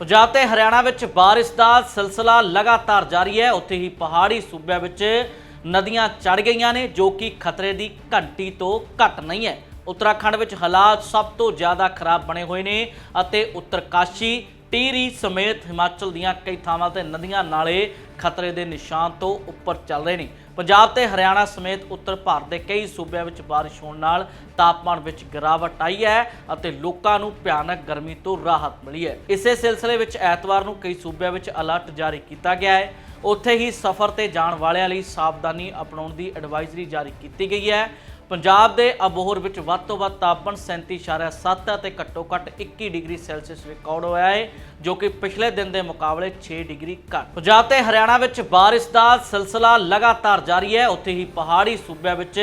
ਪੰਜਾਬ ਤੇ ਹਰਿਆਣਾ ਵਿੱਚ ਬਾਰਿਸ਼ ਦਾ ਸਿਲਸਿਲਾ ਲਗਾਤਾਰ ਜਾਰੀ ਹੈ। ਉੱਥੇ ਹੀ ਪਹਾੜੀ ਸੂਬਿਆਂ ਵਿੱਚ ਨਦੀਆਂ ਚੜ ਗਈਆਂ ਨੇ, ਜੋ ਕਿ ਖਤਰੇ ਦੀ ਘੰਟੀ ਤੋਂ ਘੱਟ ਨਹੀਂ ਹੈ। ਉੱਤਰਾਖੰਡ ਵਿੱਚ ਹਾਲਾਤ ਸਭ ਤੋਂ ਜ਼ਿਆਦਾ ਖਰਾਬ ਬਣੇ ਹੋਏ ਨੇ ਅਤੇ ਉੱਤਰਕਾਸ਼ੀ ਟੀਰੀ ਸਮੇਤ ਹਿਮਾਚਲ ਦੀਆਂ ਕਈ ਥਾਵਾਂ ਤੇ ਨਦੀਆਂ ਨਾਲੇ ਖਤਰੇ ਦੇ ਨਿਸ਼ਾਨ ਤੋਂ ਉੱਪਰ ਚੱਲ ਰਹੇ ਨੇ। ਪੰਜਾਬ ਤੇ ਹਰਿਆਣਾ ਸਮੇਤ ਉੱਤਰ ਭਾਰਤ ਦੇ ਕਈ ਸੂਬਿਆਂ ਵਿੱਚ ਬਾਰਿਸ਼ ਹੋਣ ਨਾਲ ਤਾਪਮਾਨ ਵਿੱਚ ਗਿਰਾਵਟ ਆਈ ਹੈ ਅਤੇ ਲੋਕਾਂ ਨੂੰ ਭਿਆਨਕ ਗਰਮੀ ਤੋਂ ਰਾਹਤ ਮਿਲੀ ਹੈ। ਇਸੇ ਸਿਲਸਿਲੇ ਵਿੱਚ ਐਤਵਾਰ ਨੂੰ ਕਈ ਸੂਬਿਆਂ ਵਿੱਚ ਅਲਰਟ ਜਾਰੀ ਕੀਤਾ ਗਿਆ ਹੈ। ਉੱਥੇ ਹੀ ਸਫ਼ਰ ਤੇ ਜਾਣ ਵਾਲਿਆਂ ਲਈ ਸਾਵਧਾਨੀ ਅਪਣਾਉਣ ਦੀ ਐਡਵਾਈਜ਼ਰੀ ਜਾਰੀ ਕੀਤੀ ਗਈ ਹੈ। ਪੰਜਾਬ ਦੇ ਅਬੋਹਰ ਵਿੱਚ ਵੱਧ ਤੋਂ ਵੱਧ ਤਾਪਮਾਨ 37.7 ਅਤੇ ਘੱਟੋ ਘੱਟ 21 ਡਿਗਰੀ ਸੈਲਸੀਅਸ ਰਿਕਾਰਡ ਹੋਇਆ ਹੈ, ਜੋ ਕਿ ਪਿਛਲੇ ਦਿਨ ਦੇ ਮੁਕਾਬਲੇ 6 ਡਿਗਰੀ ਘੱਟ। ਪੰਜਾਬ ਤੇ ਹਰਿਆਣਾ ਵਿੱਚ ਬਾਰਿਸ਼ ਦਾ ਸਿਲਸਿਲਾ ਲਗਾਤਾਰ ਜਾਰੀ ਹੈ। ਉੱਥੇ ਹੀ ਪਹਾੜੀ ਸੂਬਿਆਂ ਵਿੱਚ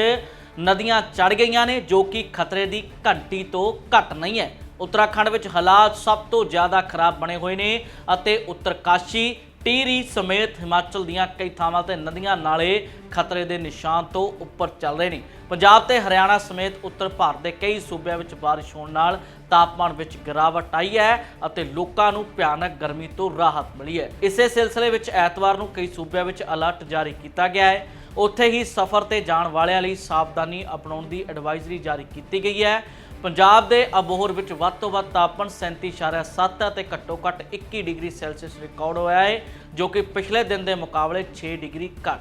ਨਦੀਆਂ ਚੜ ਗਈਆਂ ਨੇ, ਜੋ ਕਿ ਖਤਰੇ ਦੀ ਘੰਟੀ ਤੋਂ ਘੱਟ ਨਹੀਂ ਹੈ। ਉੱਤਰਾਖੰਡ ਵਿੱਚ ਹਾਲਾਤ ਸਭ ਤੋਂ ਜ਼ਿਆਦਾ ਖਰਾਬ ਬਣੇ ਹੋਏ ਨੇ ਅਤੇ ਉੱਤਰਕਾਸ਼ੀ ਟੀਰੀ ਸਮੇਤ ਹਿਮਾਚਲ ਦੀਆਂ ਕਈ ਥਾਵਾਂ ਤੇ ਨਦੀਆਂ ਨਾਲੇ ਖਤਰੇ ਦੇ ਨਿਸ਼ਾਨ ਤੋਂ ਉੱਪਰ ਚੱਲ ਰਹੇ ਨੇ। ਪੰਜਾਬ ਤੇ ਹਰਿਆਣਾ ਸਮੇਤ ਉੱਤਰ ਭਾਰਤ ਦੇ ਕਈ ਸੂਬਿਆਂ ਵਿੱਚ ਬਾਰਿਸ਼ ਹੋਣ ਨਾਲ ਤਾਪਮਾਨ ਵਿੱਚ ਗਿਰਾਵਟ ਆਈ ਹੈ ਅਤੇ ਲੋਕਾਂ ਨੂੰ ਭਿਆਨਕ ਗਰਮੀ ਤੋਂ ਰਾਹਤ ਮਿਲੀ ਹੈ। ਇਸੇ ਸਿਲਸਿਲੇ ਵਿੱਚ ਐਤਵਾਰ ਨੂੰ ਕਈ ਸੂਬਿਆਂ ਵਿੱਚ ਅਲਰਟ ਜਾਰੀ ਕੀਤਾ ਗਿਆ ਹੈ। ਉੱਥੇ ਹੀ ਸਫ਼ਰ ਤੇ ਜਾਣ ਵਾਲਿਆਂ ਲਈ ਸਾਵਧਾਨੀ ਅਪਣਾਉਣ ਦੀ ਐਡਵਾਈਜ਼ਰੀ ਜਾਰੀ ਕੀਤੀ ਗਈ ਹੈ। ਪੰਜਾਬ ਦੇ ਅਬੋਹਰ ਵਿੱਚ ਵੱਧ ਤੋਂ ਵੱਧ ਤਾਪਮਾਨ 37.7 ਅਤੇ ਘੱਟੋ ਘੱਟ 21 ਡਿਗਰੀ ਸੈਲਸੀਅਸ ਰਿਕਾਰਡ ਹੋਇਆ ਹੈ, ਜੋ ਕਿ ਪਿਛਲੇ ਦਿਨ ਦੇ ਮੁਕਾਬਲੇ 6 ਡਿਗਰੀ ਘੱਟ